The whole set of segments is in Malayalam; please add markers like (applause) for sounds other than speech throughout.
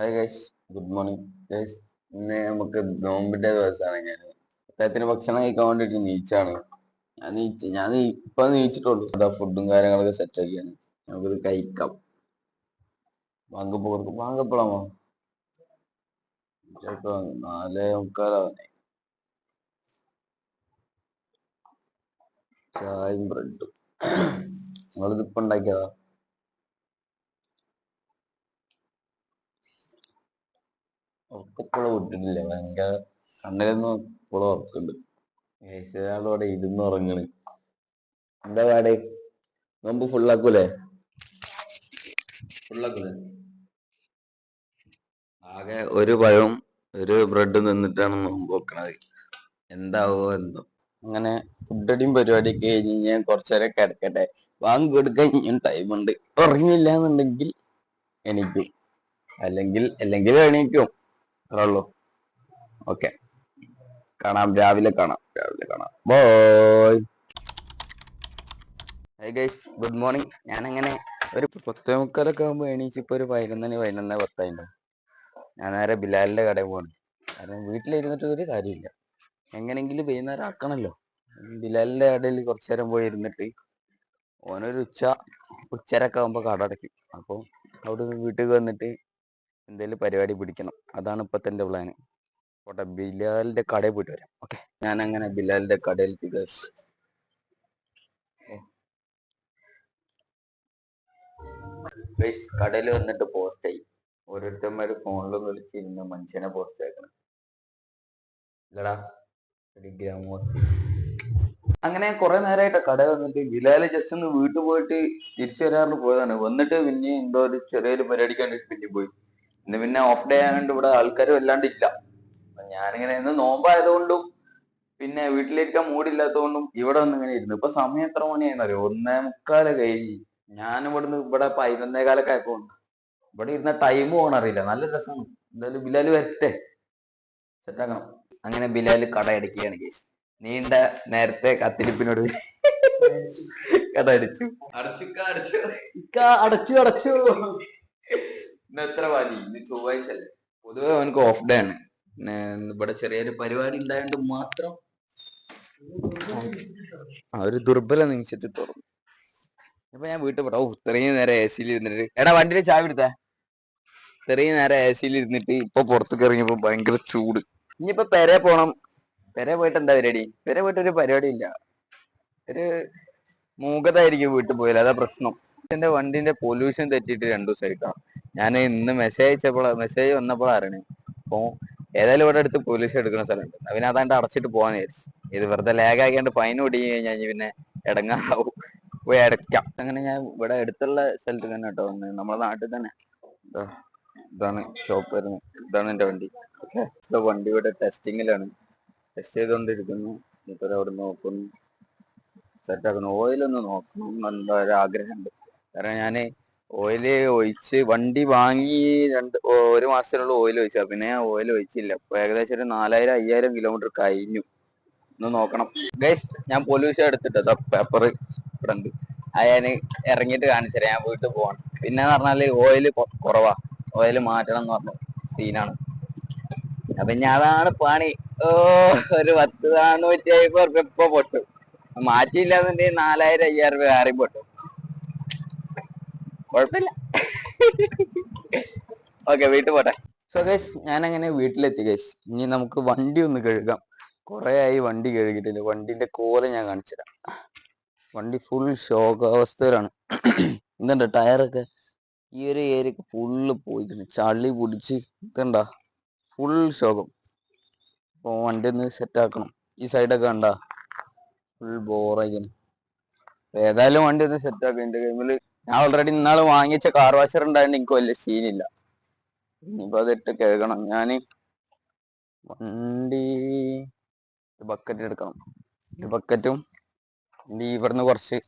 Hi guys good morning guys ഇന്ന് നമുക്ക് നോമ്പിന്റെ ദിവസമാണ് ഞാൻ അദ്ദേഹത്തിന് ഭക്ഷണം കഴിക്കാൻ വേണ്ടിട്ട് നീച്ചാണ്. ഞാൻ നീച്ച് ഞാൻ ഇപ്പൊ നീച്ചിട്ടുള്ളൂ. അതാ ഫുഡും കാര്യങ്ങളൊക്കെ സെറ്റ് ആക്കിയാണ്. നമുക്കിത് കഴിക്കാം. വാങ്കപ്പോ വാങ്കപ്പോളാമോ ചിലപ്പോ നാലേ മുക്കാലാവണേ ചായയും ബ്രെഡും. (clears throat) നിങ്ങളിതിപ്പോ ഉണ്ടാക്കിയതാ? ഉറക്കപ്പോഴും വിട്ടിട്ടില്ല ഭയങ്കര കണ്ണിലൊന്നും ഇപ്പോഴും ഉറക്കുണ്ട് ഒരാളോടെ ഇരുന്ന് ഉറങ്ങണ്. എന്താ പാടെ? നോമ്പ് ഫുള്ളാക്കൂലേ ഫുള്ളാക്കൂലേ ആകെ ഒരു പഴവും ഒരു ബ്രെഡ് നിന്നിട്ടാണ് നോമ്പ് വെക്കണത്. എന്താവോ എന്തോ. അങ്ങനെ ഫുഡടിയും പരിപാടിയൊക്കെ കഴിഞ്ഞ് ഞാൻ കുറച്ചേരം കിടക്കട്ടെ. വാങ്ങി കൊടുക്കാൻ ഞാൻ ടൈമുണ്ട് ഉറങ്ങിയില്ല എന്നുണ്ടെങ്കിൽ എണീക്കും. അല്ലെങ്കിൽ അല്ലെങ്കിൽ എണീക്കും. അത്രേ ഉള്ളൂ ഓക്കെ കാണാം. രാവിലെ കാണാം. രാവിലെ കാണാം. Bye hi guys good morning ഞാൻ അങ്ങനെ ഒരു പത്തേ മുക്കാലൊക്കെ ആകുമ്പോൾ എണീച്ച് ഒരു പതിനൊന്നിന് പതിനൊന്ന് പത്തായിട്ടുണ്ടാവും ഞാൻ നേരെ ബിലാലിന്റെ കടയിൽ പോകണം കാരണം വീട്ടിലിരുന്നിട്ട് ഒരു കാര്യമില്ല. എങ്ങനെങ്കിലും വൈകുന്നേരം ആക്കണല്ലോ. ബിലാലിന്റെ കടയിൽ കുറച്ചു നേരം പോയി ഇരുന്നിട്ട് ഓനൊരു ഉച്ച ഉച്ചരൊക്കെ ആകുമ്പോൾ കട അടയ്ക്കും. അപ്പോൾ അവിടെ വീട്ടിൽ വന്നിട്ട് എന്തെങ്കിലും പരിപാടി പിടിക്കണം. അതാണ് ഇപ്പത്തെ എന്റെ പ്ലാൻ പോട്ടെ ബിലാലിന്റെ കടയിൽ പോയിട്ട് വരാം. ഓക്കെ ഞാൻ അങ്ങനെ ബിലാലിന്റെ കടയിൽ ഗൈസ് കടയിൽ വന്നിട്ട് പോസ്റ്റ് ആയി. ഓരോരുത്തന്മാര് ഫോണിലൊന്നും വിളിച്ചിരുന്ന മനുഷ്യനെ പോസ്റ്റ് ആക്കണം. ഇല്ലടാ ഒരു ഗ്രാമവാസി അങ്ങനെ കുറെ നേരമായിട്ട് കട വന്നിട്ട് ബിലാൽ ജസ്റ്റ് ഒന്ന് വീട്ടിൽ പോയിട്ട് തിരിച്ചു വരാറുള്ള പോയതാണ്. വന്നിട്ട് പിന്നെ എന്തോ ഒരു ചെറിയൊരു പരിപാടിക്കാണ്ട് പിന്നെ പോയി. ഇന്ന് പിന്നെ ഓഫ് ഡേ ആയതുകൊണ്ട് ഇവിടെ ആൾക്കാരും അല്ലാണ്ട് ഇല്ല അപ്പൊ ഞാനിങ്ങനെ ഇന്ന് നോമ്പായതുകൊണ്ടും പിന്നെ വീട്ടിലിരിക്കാൻ മൂടില്ലാത്തതുകൊണ്ടും ഇവിടെ വന്ന് ഇങ്ങനെ ഇരുന്നു. ഇപ്പൊ സമയം എത്ര മണിയായിരുന്നറിയോ ഒന്നേ മുക്കാൽ കഴിഞ്ഞ് ഞാൻ ഇവിടുന്ന് ഇവിടെ പതിനൊന്നേ കാലൊക്കെ ആയപ്പോ ഇവിടെ ഇരുന്ന ടൈം പോകണറിയില്ല നല്ല രസമാണ്. എന്തായാലും ബിലാൽ വരട്ടെ. സെറ്റാക്കണം അങ്ങനെ ബിലാൽ കട അടിക്കുകയാണ് കേസ് നീണ്ട നേരത്തെ കത്തിരിപ്പിനോട് കട അടിച്ചു. അടച്ചു. അടച്ചു അടച്ചു അടച്ചു. ഇന്ന് എത്ര മതി ഇന്ന് ചൊവ്വാഴ്ച അല്ലേ? പൊതുവെ അവനക്ക് ഓഫ് ഡേ ആണ്. പിന്നെ ഇവിടെ ചെറിയൊരു പരിപാടി ഉണ്ടായോണ്ട് മാത്രം ആ ഒരു ദുർബല നിമിഷത്തിൽ തുറന്നു. അപ്പൊ ഞാൻ വീട്ടിൽ പോട്ടെ ഓ ഇത്രയും നേരം എ സിയിൽ ഇരുന്നിട്ട്. എടാ വണ്ടിയിൽ ചായ എടുത്താ? ഇത്രയും നേരം എ സിയിൽ ഇരുന്നിട്ട് ഇപ്പൊ പുറത്തേക്ക് ഇറങ്ങിയപ്പോ ഭയങ്കര ചൂട്. ഇനിയിപ്പോ പെരെ പോണം. പെരെ പോയിട്ട് എന്താ പരിപാടി? പെരെ പോയിട്ട് ഒരു പരിപാടി ഇല്ല ഒരു മൂകതായിരിക്കും വീട്ടിൽ പോയാൽ അതാ പ്രശ്നം. എന്റെ വണ്ടിന്റെ പൊല്യൂഷൻ തെറ്റിയിട്ട് രണ്ടു ദിവസമായിട്ടാണ് ഞാൻ ഇന്ന് മെസ്സേജ് അയച്ചപ്പോൾ മെസ്സേജ് വന്നപ്പോൾ അറിയണേ അപ്പൊ ഏതായാലും ഇവിടെ അടുത്ത് പൊല്യൂഷൻ എടുക്കുന്ന സ്ഥലമുണ്ട്. പിന്നെ അതാണ്ട് അടച്ചിട്ട് പോകാൻ വിചാരിച്ചു. ഇത് വെറുതെ ലാഗ് ആക്കിയാണ്ട് ഫൈൻ ഒടിഞ്ഞു കഴിഞ്ഞാൽ പിന്നെ ഇടങ്ങാറാവും പോയി അടയ്ക്കാം അങ്ങനെ ഞാൻ ഇവിടെ അടുത്തുള്ള സ്ഥലത്ത് തന്നെ കേട്ടോ വന്നത് നമ്മുടെ നാട്ടിൽ തന്നെ. ഇതാണ് ഷോപ്പ് വരുന്നത്. ഇതാണ് എന്റെ വണ്ടി. വണ്ടി ഇവിടെ ടെസ്റ്റിങ്ങിലാണ് ടെസ്റ്റ് ചെയ്തുകൊണ്ടിരിക്കുന്നു ഇപ്പൊ അവിടെ നോക്കുന്നു? സെറ്റ് ആക്കുന്നു. ഓയിൽ ഒന്ന് നോക്കണം. ആഗ്രഹമുണ്ട് കാരണം ഞാൻ ഓയിൽ ഒഴിച്ച് വണ്ടി വാങ്ങി രണ്ട് ഒരു മാസത്തിനുള്ള ഓയിൽ ഒഴിച്ചാ. പിന്നെ ഞാൻ ഓയിൽ ഒഴിച്ചില്ല. ഏകദേശം ഒരു നാലായിരം അയ്യായിരം കിലോമീറ്റർ കഴിഞ്ഞു. ഒന്ന് നോക്കണം. ഗൈസ് ഞാൻ പൊല്യൂഷൻ എടുത്തിട്ട് പേപ്പർ ഇവിടെ ഉണ്ട്. അത് ഞാൻ ഇറങ്ങിയിട്ട് കാണിച്ചുതരാം ഞാൻ വീട്ടിൽ പോവാണ്. പിന്നെ പറഞ്ഞാൽ ഓയിൽ കുറവാ. ഓയിൽ മാറ്റണം എന്ന് പറഞ്ഞു സീനാണ് അപ്പൊ ഞാൻ അതാണ് പണി. ഓ ഒരു പത്ത് നാനൂറ്റി റുപ്യ ഇപ്പൊ പൊട്ടു. മാറ്റിയില്ലാന്നുണ്ടെങ്കിൽ നാലായിരം അയ്യായിരം രൂപ കയറി പൊട്ടു. കുഴപ്പമില്ല. ഓക്കെ വീട്ടിൽ പോട്ടെ. സോ ഗൈസ് ഞാൻ അങ്ങനെ വീട്ടിലെത്തി ഗൈസ് ഇനി നമുക്ക് വണ്ടി ഒന്ന് കഴുകാം. കുറെ ആയി വണ്ടി കഴുകിയിട്ടില്ല. വണ്ടിന്റെ കോല ഞാൻ കാണിച്ചു തരാം വണ്ടി ഫുൾ ശോകാവസ്ഥയിലാണ് ഇതുണ്ട് ടയറൊക്കെ ഈ ഒരു ഏരിയൊക്കെ ഫുള്ള് പോയിട്ടുണ്ട്. ചളി പൊടിച്ച് ഇതുണ്ടാ ഫുൾ ശോകം അപ്പോൾ വണ്ടി ഒന്ന് സെറ്റ് ആക്കണം. ഈ സൈഡൊക്കെ കണ്ട ഫുൾ ബോറായിക്കുന്നു ഏതായാലും വണ്ടി ഒന്ന് സെറ്റ് ആക്കും. എന്റെ കൈമിൽ ഞാൻ ഓൾറെഡി ഇന്നാൾ വാങ്ങിച്ച കാർ വാഷർ ഉണ്ടായതുകൊണ്ട് എനിക്ക് വലിയ സീനില്ല ഇനിയിപ്പോ അതിട്ട് കഴുകണം. ഞാൻ വണ്ടി ബക്കറ്റ് എടുക്കണം. ബക്കറ്റും ഇവിടുന്ന് കുറച്ച്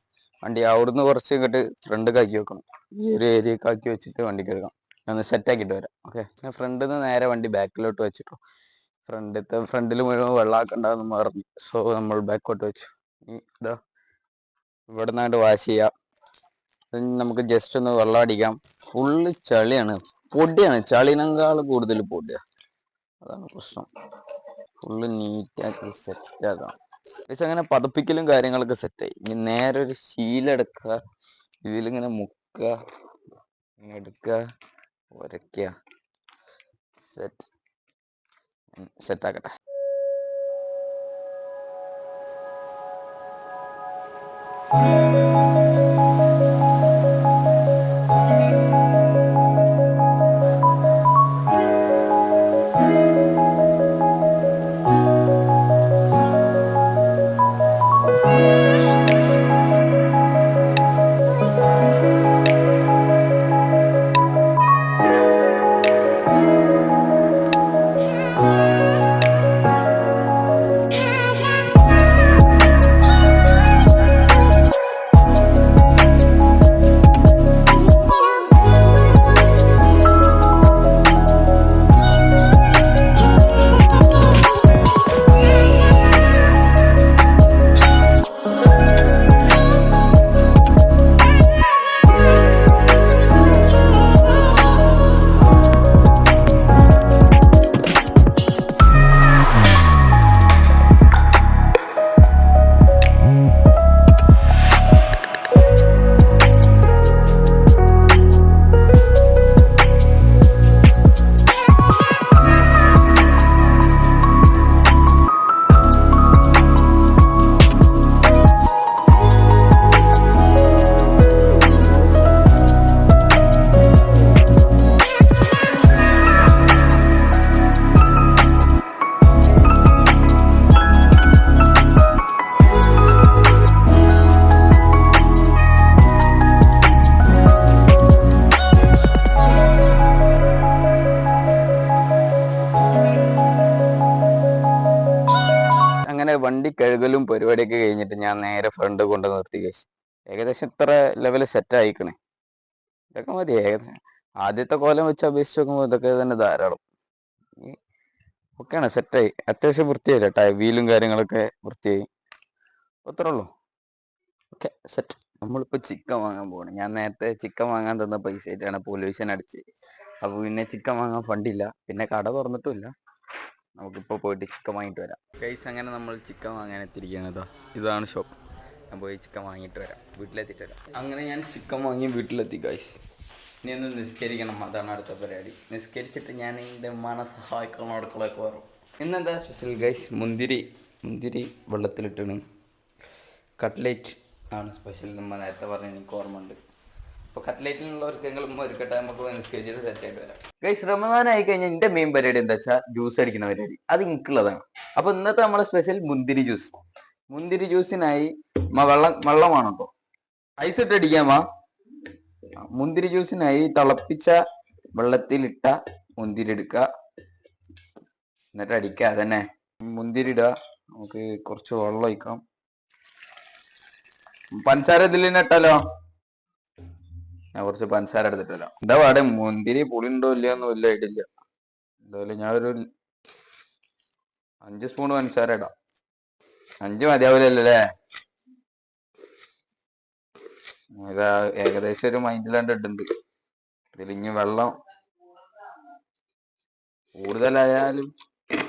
വണ്ടി അവിടുന്ന് കുറച്ച് ഇങ്ങോട്ട് ഫ്രണ്ട് കാക്കി വെക്കണം. ഈ ഒരു ഏരിയ കാക്കി വെച്ചിട്ട് വണ്ടി കഴുകാം ഞാൻ ഒന്ന് സെറ്റ് ആക്കിയിട്ട് വരാം. ഓക്കെ ഞാൻ ഫ്രണ്ടിൽ നിന്ന് നേരെ വണ്ടി ബാക്കിലോട്ട് വെച്ചിട്ടു. ഫ്രണ്ടിലത്തെ ഫ്രണ്ടിൽ മുഴുവൻ വെള്ളമാക്കണ്ടെന്ന് പറഞ്ഞു സോ നമ്മൾ ബാക്കോട്ട് വെച്ചു. ഇതാ ഇവിടെ നിന്നാണ്ട് വാഷ് ചെയ്യാം. നമുക്ക് ജസ്റ്റ് ഒന്ന് വെള്ളം അടിക്കാം ഫുള്ള് ചളിയാണ്. പൊടിയാണ്. ചളിനേക്കാൾ കൂടുതൽ പൊടിയാ. അതാണ് പ്രശ്നം. ഫുള്ള് നീറ്റാക്കി സെറ്റ് ആക്കണം പക്ഷെ അങ്ങനെ പതപ്പിക്കലും കാര്യങ്ങളൊക്കെ സെറ്റായി ഇനി നേരെ ഒരു ശീലെടുക്കുക ഇതിലിങ്ങനെ മുക്കുക. ഇങ്ങനെ എടുക്കുക. ഉരയ്ക്കുക സെറ്റ് സെറ്റ് ആക്കട്ടെ. അങ്ങനെ വണ്ടി കഴുകലും പരിപാടിയൊക്കെ കഴിഞ്ഞിട്ട് ഞാൻ നേരെ ഫ്രണ്ട് കൊണ്ട് നിർത്തി കഴിച്ചു ഏകദേശം ഇത്ര ലെവൽ സെറ്റ് ആയിക്കണേ. ഇതൊക്കെ മതി ഏകദേശം. ആദ്യത്തെ കോലം വെച്ച് അപേക്ഷിച്ച് നോക്കുമ്പോൾ ഇതൊക്കെ തന്നെ ധാരാളം. ഓക്കെയാണ് സെറ്റായി അത്യാവശ്യം വൃത്തിയായി കേട്ടോ വീലും കാര്യങ്ങളൊക്കെ വൃത്തിയായി. അത്രേ ഉള്ളൂ. ഓക്കെ സെറ്റ് നമ്മളിപ്പോൾ ചിക്കൻ വാങ്ങാൻ പോകണം ഞാൻ നേരത്തെ ചിക്കൻ വാങ്ങാൻ തന്ന പൈസ ആയിട്ടാണ് പൊല്യൂഷൻ അടിച്ച്. അപ്പോൾ പിന്നെ ചിക്കൻ വാങ്ങാൻ ഫണ്ടില്ല പിന്നെ കട തുറന്നിട്ടുമില്ല നമുക്കിപ്പോൾ പോയിട്ട് ചിക്കൻ വാങ്ങിയിട്ട് വരാം. കൈസ് അങ്ങനെ നമ്മൾ ചിക്കൻ വാങ്ങാൻ എത്തിയിരിക്കുകയാണ് കേട്ടോ ഇതാണ് ഷോപ്പ് ഞാൻ പോയി ചിക്കൻ വാങ്ങിയിട്ട് വരാം. വീട്ടിലെത്തിയിട്ട് വരാം. അങ്ങനെ ഞാൻ ചിക്കൻ വാങ്ങി വീട്ടിലെത്തി ഗൈസ് ഇനി ഒന്ന് നിസ്കരിക്കണം. അതാണ് അടുത്ത പരിപാടി. നിസ്കരിച്ചിട്ട് ഞാൻ എന്റെ ഉമ്മാനെ സഹായിക്കണം അടുക്കളയൊക്കെ വരും ഇന്നെന്താ സ്പെഷ്യൽ ഗൈസ് മുന്തിരി മുന്തിരി വെള്ളത്തിലിട്ടാണ്. കട്ട്ലേറ്റ് ആണ് സ്പെഷ്യൽ നമ്മൾ നേരത്തെ പറഞ്ഞ എനിക്ക് ഓർമ്മ ഉണ്ട് റമദാൻ ആയി കഴിഞ്ഞാൽ എന്റെ മെയിൻ പരിപാടി എന്താ വെച്ചാൽ ജ്യൂസ് അടിക്കുന്ന പരിപാടി. അത് എനിക്കുള്ളതാണ് അപ്പൊ ഇന്നത്തെ നമ്മളെ സ്പെഷ്യൽ മുന്തിരി ജ്യൂസ് മുന്തിരി ജ്യൂസിനായി വെള്ളം വെള്ളമാണ് കേട്ടോ ഐസ് ഇട്ട് അടിക്കാമാ മുന്തിരി ജ്യൂസിനായി തിളപ്പിച്ച വെള്ളത്തിലിട്ട മുന്തിരി എടുക്കുക എന്നിട്ട് അടിക്കുക അതന്നെ. മുന്തിരി ഇടുക നമുക്ക് കുറച്ച് വെള്ളം ഒഴിക്കാം. പഞ്ചസാര ഇതിൽ തന്നെ ഇട്ടാലോ? ഞാൻ കുറച്ച് പഞ്ചസാര എടുത്തിട്ടില്ല എന്താ പാടെ? മുന്തിരി പുളി ഉണ്ടോ ഇല്ലയോന്ന് ആയിട്ടില്ല എന്തായാലും ഞാൻ ഒരു അഞ്ച് സ്പൂൺ പഞ്ചസാര ഇടാം. അഞ്ച് മതിയാവില്ലല്ലേ ഏകദേശം ഒരു മൈൻഡിലാണ്ട് ഇട്ടുണ്ട്. ഇതിലിഞ്ഞ് വെള്ളം കൂടുതലായാലും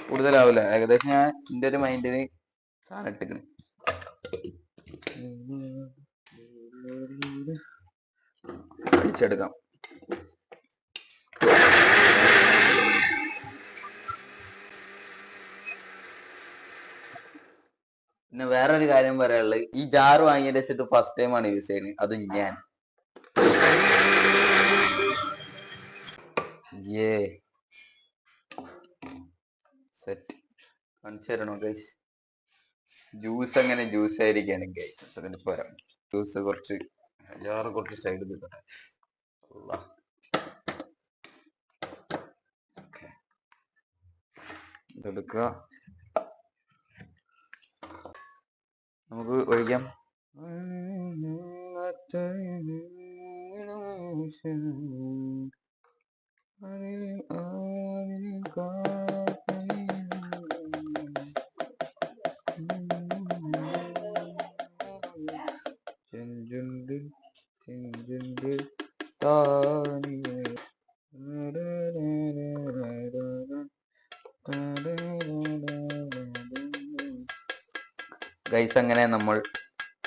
കൂടുതലാവില്ല ഏകദേശം ഞാൻ എന്റെ ഒരു മൈൻഡിന് സാധനം ഇട്ടിക്കണ്. അടിച്ചെടുക്കാം പിന്നെ വേറൊരു കാര്യം പറയാനുള്ളത്. ഈ ജാർ വാങ്ങിയതിന് വെച്ചിട്ട് ഫസ്റ്റ് ടൈം ആണ് യൂസ് ചെയ്യുന്നത്. അത് ഞാൻ. സെറ്റ് ജ്യൂസ് അങ്ങനെ ജ്യൂസ് പോരാ. ജ്യൂസ് കുറച്ച് ജാറ് കുറച്ച് സൈഡിൽ നിൽക്കട്ടെ. ഇതെടുക്കുക നമുക്ക് ഒഴിക്കാം. ചെഞ്ചുണ്ടിൽ ഗൈസ് അങ്ങനെ നമ്മൾ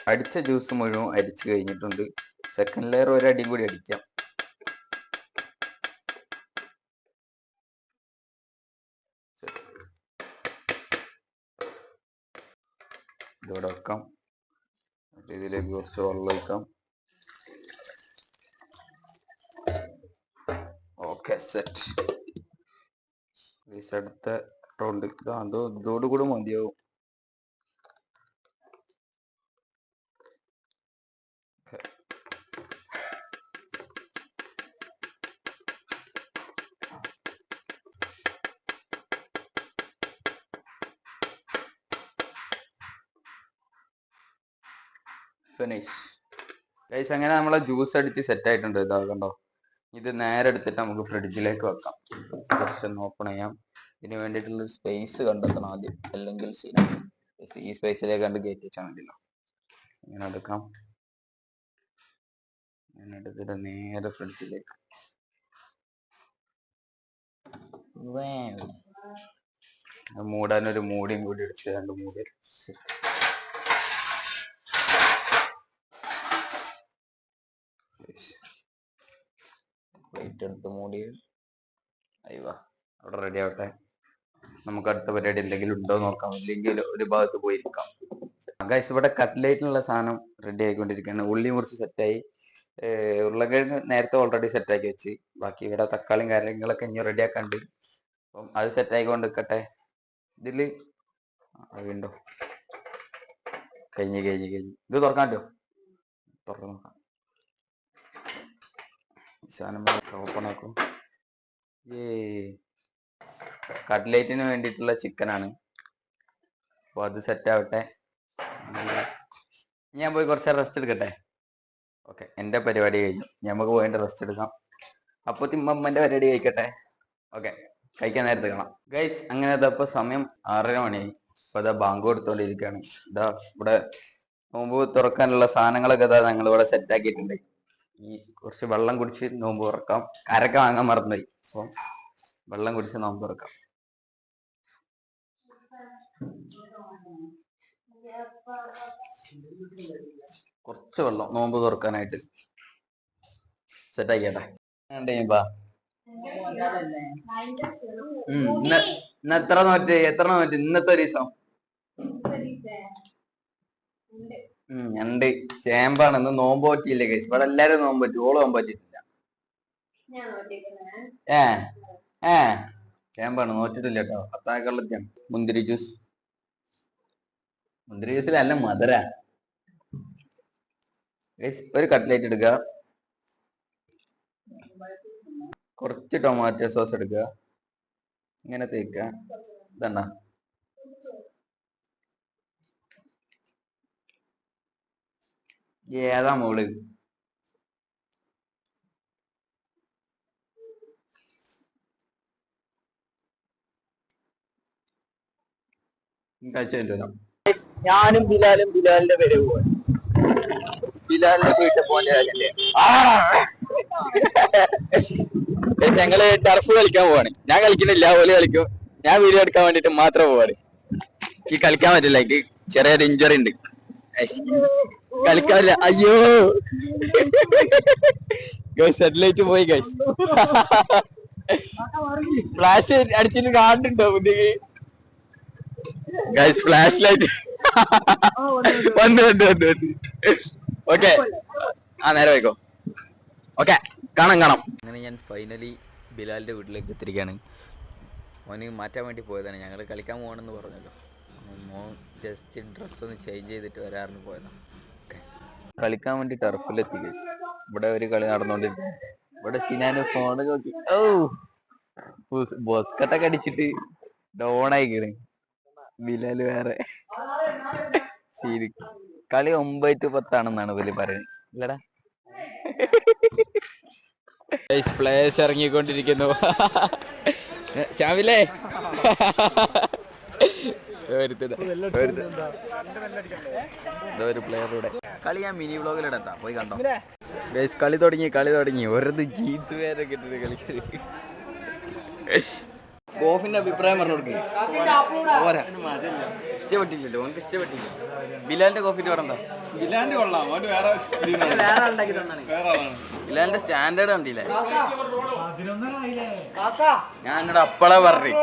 അടിച്ച ജ്യൂസ് മുഴുവൻ അരിച്ചു കഴിഞ്ഞിട്ടുണ്ട്. സെക്കൻഡ് ലെയർ ഒരു അടിയും കൂടി അടിക്കാം. ഇതോടെ വെക്കാം. ഇതിലേക്ക് കുറച്ച് വെള്ളം ഒഴിക്കാം. സെറ്റ് അടുത്ത റൗണ്ട് അതോ ഇതോടുകൂടി മതിയാവും. ഫിനിഷ് ഗൈസ് അങ്ങനെ നമ്മളെ ജ്യൂസ് അടിച്ച് സെറ്റ് ആയിട്ടുണ്ട്. ഇതാ കണ്ടോ? ഇത് നേരെ എടുത്തിട്ട് നമുക്ക് ഫ്രിഡ്ജിലേക്ക് വെക്കാം. കുറച്ച് ഓപ്പൺ ചെയ്യാം. ഇതിന് വേണ്ടിയിട്ടുള്ള സ്പേസ് കണ്ടെത്തണം ആദ്യം. അല്ലെങ്കിൽ ഈ സ്പേസിലേക്ക് കണ്ട് കയറ്റി വെച്ചാൽ മതിയല്ലോ ഇങ്ങനെ എടുക്കാം. ഇങ്ങനെ എടുത്തിട്ട് നേരെ ഫ്രിഡ്ജിലേക്ക് മൂടാനൊരു മൂടിയും കൂടി എടുത്ത് രണ്ട് മൂടി. വെയിറ്റ് എടുത്ത് മൂടി. അയ്യോ അവിടെ റെഡി ആവട്ടെ. നമുക്ക് അടുത്ത പരിപാടി എന്തെങ്കിലും ഉണ്ടോ നോക്കാം. ഇല്ലെങ്കിൽ ഒരു ഭാഗത്ത് പോയിരിക്കാം. ഗൈസ് ഇവിടെ കട്ട്ലേറ്റിനുള്ള സാധനം റെഡി ആയിക്കൊണ്ടിരിക്കുകയാണ്. ഉള്ളി മുറിച്ച് സെറ്റായി ഉരുളക്കിഴങ്ങ് നേരത്തെ ഓൾറെഡി സെറ്റാക്കി വെച്ച്. ബാക്കി ഇവിടെ തക്കാളിയും കാര്യങ്ങളൊക്കെ ഇനി റെഡി ആക്കാണ്ട് അപ്പം അത് സെറ്റ് ആയിക്കൊണ്ട് നിൽക്കട്ടെ ഇതിൽ ആ, വീണ്ടും. കഴിഞ്ഞ് കഴിഞ്ഞ് കഴിഞ്ഞ്. ഇത് തുറന്നു തുറന്ന് നോക്കാം. സാധനം ഓപ്പൺ ആക്കും ഏ കട്ട്ലേറ്റിന് വേണ്ടിയിട്ടുള്ള ചിക്കനാണ്. അപ്പോൾ അത് സെറ്റ് ആവട്ടെ. ഞാൻ പോയി കുറച്ച് റെസ്റ്റ് എടുക്കട്ടെ? ഓക്കെ എന്റെ പരിപാടി കഴിഞ്ഞു. നമുക്ക് പോയിട്ട് റെസ്റ്റ് എടുക്കാം. അപ്പോൾ തിമ്മമ്മന്റെ പരിപാടി കഴിക്കട്ടെ? ഓക്കെ കഴിക്കാൻ നേരത്തെ കാണാം. ഗൈസ് അങ്ങനെ ഇതപ്പോൾ സമയം ആറര മണിയായി അപ്പോൾ ഇതാ ബാങ്ക് കൊടുത്തോണ്ടിരിക്കുകയാണ് ഇതാ ഇവിടെ നോമ്പ് തുറക്കാനുള്ള സാധനങ്ങളൊക്കെ ഇതാ ഞങ്ങൾ ഇവിടെ സെറ്റ് ആക്കിയിട്ടുണ്ട്. ഈ കുറച്ച് വെള്ളം കുടിച്ച് നോമ്പ് തുറക്കാം. അരക്ക വാങ്ങാൻ മറന്നുപോയി. അപ്പം വെള്ളം കുടിച്ച് നോമ്പ് തുറക്കാം. കുറച്ച് വെള്ളം നോമ്പ് തുറക്കാനായിട്ട് സെറ്റ് ആക്കിയാട്ടെ. ഇന്ന് എത്ര നോറ്റ് എത്ര നോറ്റ്? ഇന്നത്തെ ഒരു ദിവസം ഉണ്ട് ചേമ്പാണ്. ഇന്ന് നോമ്പ് പറ്റിയില്ലേ കേസ് ഇവിടെ എല്ലാരും നോമ്പ് പറ്റി. ഓൾ നോമ്പ് പറ്റിയിട്ടില്ല. ഏ ഏ. ചേമ്പാണ്. നോറ്റിട്ടില്ല കേട്ടോ. അത്താക്കള്ളത്താണ് മുന്തിരി ജ്യൂസ്. മുന്തിരി ജ്യൂസിലല്ല മധുര. ഒരു കട്ട്ലേറ്റ് എടുക്കുക കുറച്ച് ടൊമാറ്റോ സോസ് എടുക്കുക ഇങ്ങനെ തേക്കുക ഇതണ്ട ഏതാ മോൾ? ഞാനും ബിലാലും ബിലാലിന്റെ പേര് പോവാൻ ബിലാലിന്റെ വീട്ടിൽ പോവാൻ (laughs) ഞങ്ങൾ ടർഫ് കളിക്കാൻ പോവാണ്. ഞാൻ കളിക്കുന്നില്ല ഓൽ കളിക്കും. ഞാൻ വീഡിയോ എടുക്കാൻ വേണ്ടിട്ട് മാത്രം പോവാണ്. എനിക്ക് കളിക്കാൻ പറ്റില്ല എനിക്ക് ചെറിയൊരു ഇഞ്ചറി ഉണ്ട്. ഐശ്. അയ്യോ. അയ്യോ സെറ്റലൈറ്റ് പോയി ഗൈസ് ഫ്ലാഷ് അടിച്ചിട്ട് കാണുന്നുണ്ടോ മുന്നിൽ ഗൈസ് ഫ്ലാഷ് ലൈറ്റ് വന്നു വന്നു വന്നു വന്നു. ഓക്കെ ആ നേരെ വൈക്കോ ഓക്കെ കാണാം കാണാം. അങ്ങനെ ഞാൻ ഫൈനലി ബിലാലിന്റെ വീട്ടിലേക്ക് എത്തിരിക്കുകയാണ് മോനെ മാറ്റാൻ വേണ്ടി പോയതാണ്. ഞങ്ങൾ കളിക്കാൻ പോകണമെന്ന് പറഞ്ഞല്ലോ. മോൻ ജസ്റ്റ് ഡ്രസ് ഒന്ന് ചേഞ്ച് ചെയ്തിട്ട് വരാറിന് പോയതാണ് ഓക്കെ. കളിക്കാൻ വേണ്ടി ടർഫിലെത്തി. ഇവിടെ ഒരു കളി നടന്നോണ്ടിരിക്കും ഇവിടെ സിനാന് ഫോൺ നോക്കി ഓ ബോസ്കട്ടൊക്കെ അടിച്ചിട്ട് ഡോണായി കയറി ബിലാൽ വേറെ. ശരി കളി ഒമ്പത് ടു പത്താണെന്നാണ് വലിയ പറയുന്നത്. ഇല്ലടാ. പ്ലേയേഴ്സ് ഇറങ്ങിക്കൊണ്ടിരിക്കുന്നു. (laughs) ശാമിലേ (laughs) ഒരു പ്ലെയറുടെ കളി ഞാൻ മിനി വ്ളോഗിലിടത്താ പോയി കണ്ടോ? ഗൈസ് കളി തുടങ്ങി കളി തുടങ്ങി. വെറുതെ ജീൻസ് പേരൊക്കെ ഇട്ടിട്ട് കളിക്കുന്നത് ഗോഫിന്റെ അഭിപ്രായം പറഞ്ഞു പോരാ. ഇഷ്ടപ്പെട്ടില്ലല്ലോ. ഓനക്ക് ഇഷ്ടപ്പെട്ടില്ല. ബിലാലിന്റെ കോഫിന്റെ എന്താ? ബിലാൻഡ് കൊള്ളാം. വേറെ ബിലാലിന്റെ സ്റ്റാൻഡേർഡ് കണ്ടില്ലേ? ഞാൻ എന്നോട് അപ്പളെ പറഞ്ഞു.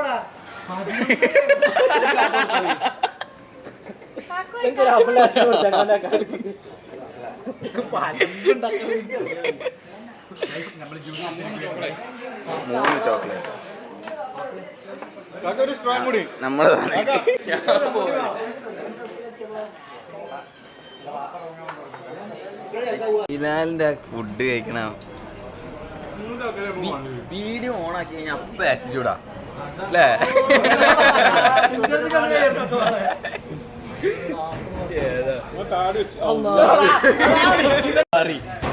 മൂന്ന് ചോക്ലേറ്റ് നമ്മൾ ബിലാലിന്റെ ഫുഡ് കഴിക്കണം വീഡിയോ ഓൺ ആക്കി കഴിഞ്ഞാൽ അപ്പ ആറ്റിറ്റ്യൂഡാ അല്ലേ?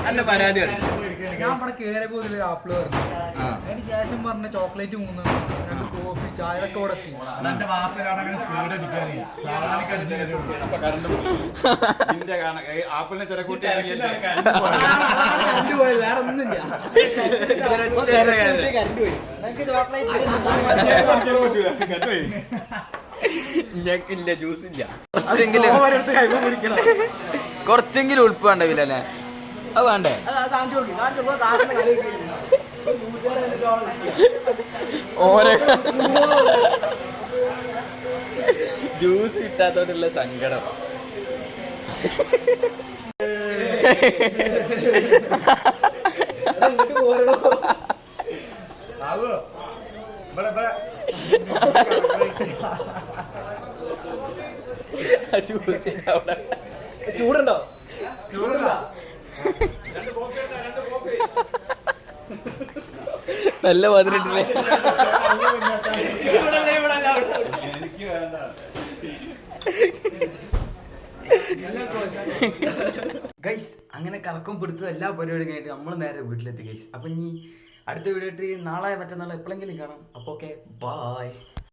എന്റെ പരാതി ഞാൻ ഇവിടെ കേറിയപ്പോ ഇതിൽ ആപ്പിൾ പറഞ്ഞു അതിന് ശേഷം പറഞ്ഞ ചോക്ലേറ്റ് മൂന്ന് രണ്ട് കോഫി ചായ ഇതൊക്കെ ഇവിടെ എത്തി ആപ്പിളിനെ തിരക്കൂട്ടി കറണ്ട് പോയത് വേറെ ഒന്നുമില്ല കറണ്ട് പോയി എനിക്ക് ചോക്ലേറ്റ് ഞങ്ങൾക്കില്ല ജ്യൂസ് ഇല്ല കുറച്ചെങ്കിലും (laughs) കുറച്ചെങ്കിലും ഉൾപ്പ് വേണ്ട വിലല്ലേ അത് വേണ്ടേ? ഓരോ ജ്യൂസ് കിട്ടാത്തോണ്ടുള്ള സങ്കടം. (laughs) ആവോ? ചൂടുണ്ടോ ചൂടുണ്ടോ നല്ല മധുരട്ടില്ലേ ഗൈസ് അങ്ങനെ കറക്കം പിടുത്തത് എല്ലാ പരിപാടിയും കഴിഞ്ഞിട്ട് നമ്മൾ നേരെ വീട്ടിലെത്തി ഗൈസ് അപ്പൊ ഇനി അടുത്ത വീഡിയോ നാളെ മറ്റന്നാൾ എപ്പോഴെങ്കിലും കാണാം. അപ്പൊ ഓക്കെ ബായ്